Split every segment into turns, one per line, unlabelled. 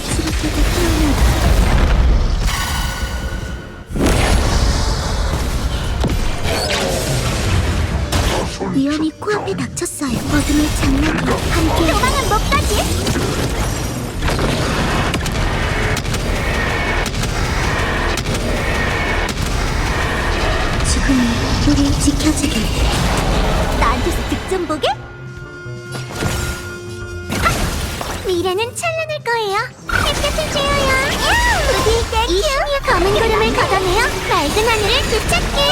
거칠게 태어나 위험이 코앞에 닥쳤어요. 어둠의 장막이 함께 도망은 못 가지. 지금은 우리 지켜주길. 나한테서 득점 보게? 아! 미래는 찬란할 거예요. 햇볕을 쬐어요. 부디 땡큐. 이 신의 검은 구름을 걷어내어 맑은 하늘을 되찾게.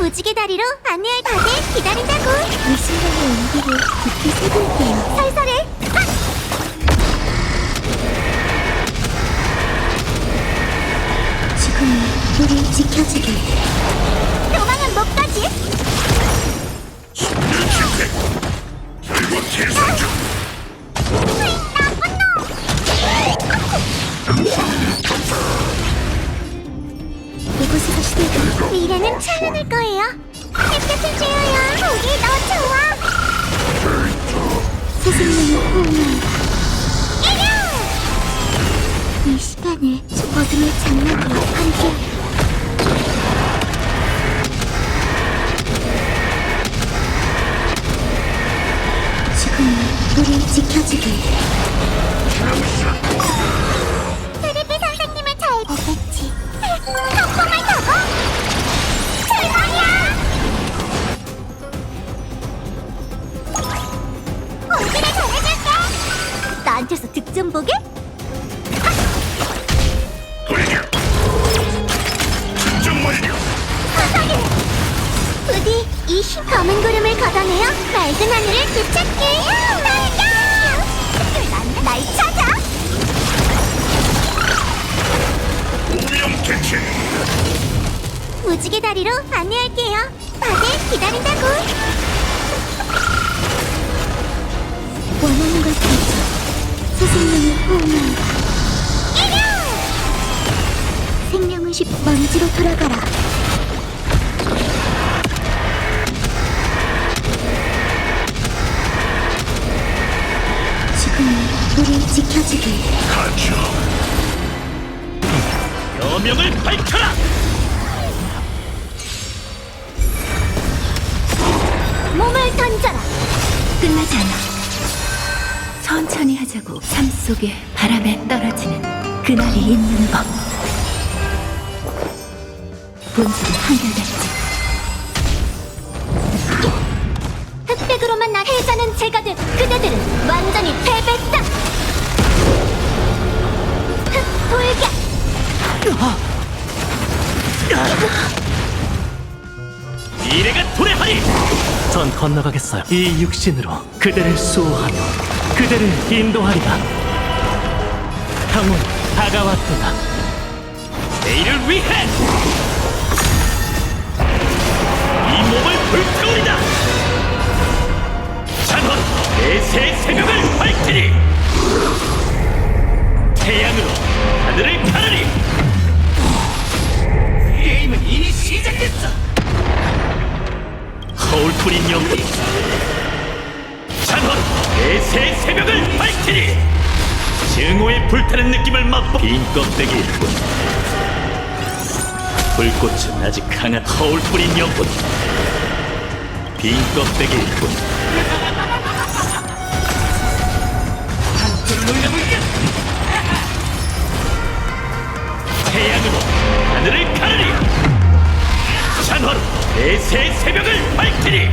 무지개 다리로 안내할 다들 기다린다고. 이 순간의 온기를 깊이 새길게요. 살살해. 지금은 우리 지켜주길. 미래는 찬란할 거예요. 햇볕을 쬐어요. 보기 너 좋아. 선생님의 호응을. 이 시간을 어둠의 장막이 함께. 지금은 우리 지켜주길. 득점 보게? 부디 이 흰 검은 구름을 걷어내어 맑은 하늘을 되찾게. 날 찾아.
오명캐치
무지개 다리로 안내할게요. 다들 기다린다고. 원하는 걸들 자. 선생님의 호응을. 생명은 쉽 먼지로 돌아가라. 지금은 우리 지켜주길.
가죠 여명을 밝혀라
몸을 던져라.
끝나지 않아. 천천히 하자고. 삶 속에 바람에 떨어지는 그날이 있는 법. 본질은 한결같지.
흑백으로만 나 해자는 제가 들 그대들은 완전히 패배다. 흑불격.
미래가 도래하리
전 건너가겠어요. 이 육신으로 그대를 수호하며 그대를 인도하리라. 형은 다가왔구나.
내일을 위해 뿌린 영웅 찬헌 내새 새벽을 밝히리! 증오의 불타는 느낌을 맛보 빈 껍데기일 뿐 불꽃은 아직 강한 뿌린 영혼 빈 껍데기일 뿐 내새 새벽을 밝히리